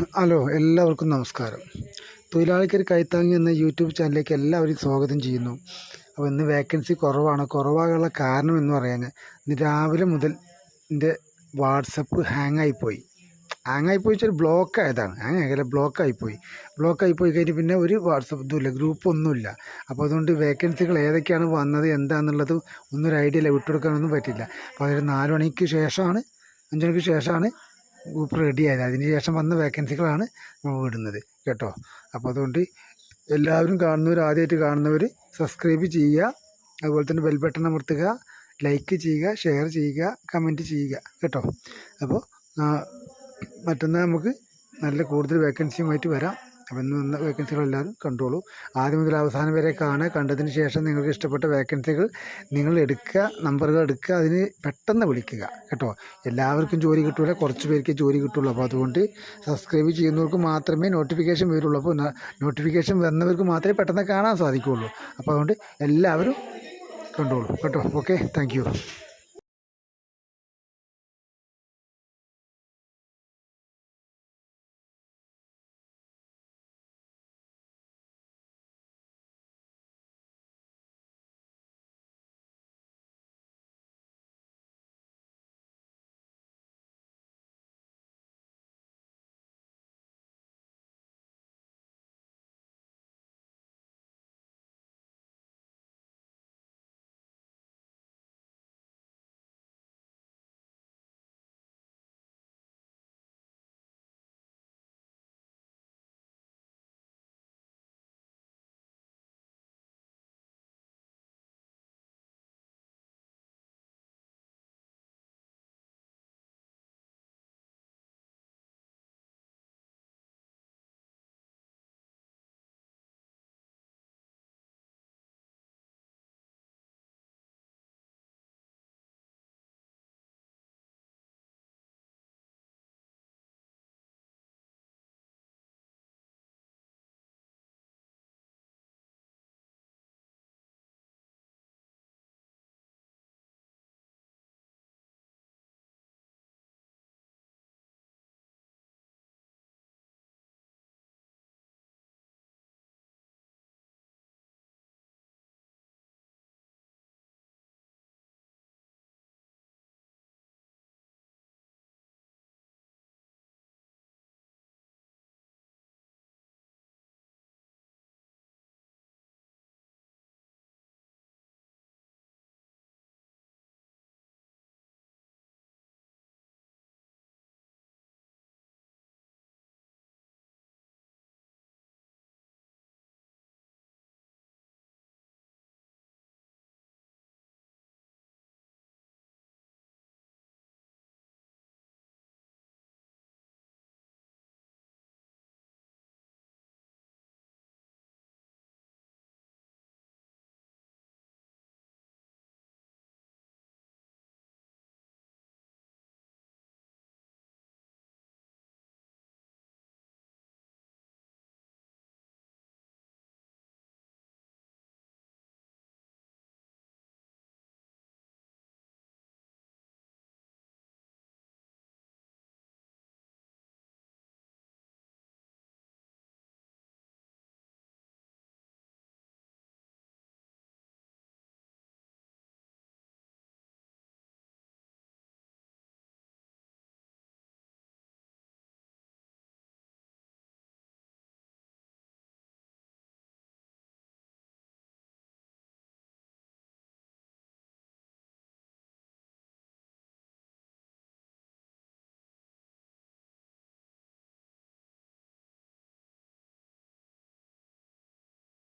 Hello എല്ലാവർക്കും നമസ്കാരം. തൊഴിലാളിക്കൊരു കൈത്താങ്ങി എന്ന യൂട്യൂബ് ചാനലിലേക്ക് എല്ലാവരും സ്വാഗതം ചെയ്യുന്നു. അപ്പോൾ ഇന്ന് വേക്കൻസി കുറവാണ്. കുറവാകാനുള്ള കാരണം എന്ന് പറയാൻ ഇന്ന് രാവിലെ മുതൽ എന്റെ വാട്സപ്പ് ഹാങ് ആയിപ്പോയി. ഹാങ് ആയിപ്പോയി വെച്ചാൽ ബ്ലോക്ക് ആയതാണ്. ഹാങ് ആയില്ല ബ്ലോക്ക് ആയിപ്പോയി. ബ്ലോക്ക് ആയിപ്പോയി കഴിഞ്ഞ് പിന്നെ ഒരു വാട്സപ്പ് ഇതുമില്ല ഗ്രൂപ്പ് ഒന്നുമില്ല അപ്പോൾ അതുകൊണ്ട് വേക്കൻസികൾ ഏതൊക്കെയാണ് വന്നത് എന്താണെന്നുള്ളത് ഒന്നൊരു ഐഡിയ ഇല്ല വിട്ടുകൊടുക്കാനൊന്നും പറ്റില്ല. അപ്പോൾ അതൊരു നാല് മണിക്ക് ശേഷമാണ് അഞ്ച് മണിക്ക് ശേഷമാണ് ഗ്രൂപ്പ് റെഡി ആയത്. അതിന് ശേഷം വന്ന വേക്കൻസികളാണ് നമ്മൾ വിടുന്നത്. കേട്ടോ? അപ്പോൾ അതുകൊണ്ട് എല്ലാവരും കാണുന്നവർ ആദ്യമായിട്ട് കാണുന്നവർ സബ്സ്ക്രൈബ് ചെയ്യുക. അതുപോലെ തന്നെ ബെൽ ബട്ടൺ അമർത്തുക. ലൈക്ക് ചെയ്യുക ഷെയർ ചെയ്യുക കമന്റ് ചെയ്യുക. കേട്ടോ? അപ്പോൾ മറ്റന്നാൾ നമുക്ക് നല്ല കൂടുതൽ വേക്കൻസിയുമായിട്ട് വരാം. അപ്പോൾ ഇന്ന് വന്ന വേക്കൻസികളെല്ലാവരും കണ്ടോളൂ ആദ്യം മുതൽ അവസാനം വരെ കാണുക കണ്ടതിന് ശേഷം നിങ്ങൾക്ക് ഇഷ്ടപ്പെട്ട വേക്കൻസികൾ നിങ്ങൾ എടുക്കുക നമ്പറുകൾ എടുക്കുക അതിന് പെട്ടെന്ന് വിളിക്കുക. കേട്ടോ? എല്ലാവർക്കും ജോലി കിട്ടില്ല കുറച്ച് പേർക്ക് ജോലി കിട്ടുള്ളൂ. അപ്പോൾ അതുകൊണ്ട് സബ്സ്ക്രൈബ് ചെയ്യുന്നവർക്ക് മാത്രമേ നോട്ടിഫിക്കേഷൻ വരുള്ളൂ. അപ്പോൾ നോട്ടിഫിക്കേഷൻ വരുന്നവർക്ക് മാത്രമേ പെട്ടെന്ന് കാണാൻ സാധിക്കുകയുള്ളൂ. അപ്പോൾ അതുകൊണ്ട് എല്ലാവരും കണ്ടോളൂ കേട്ടോ? Okay thank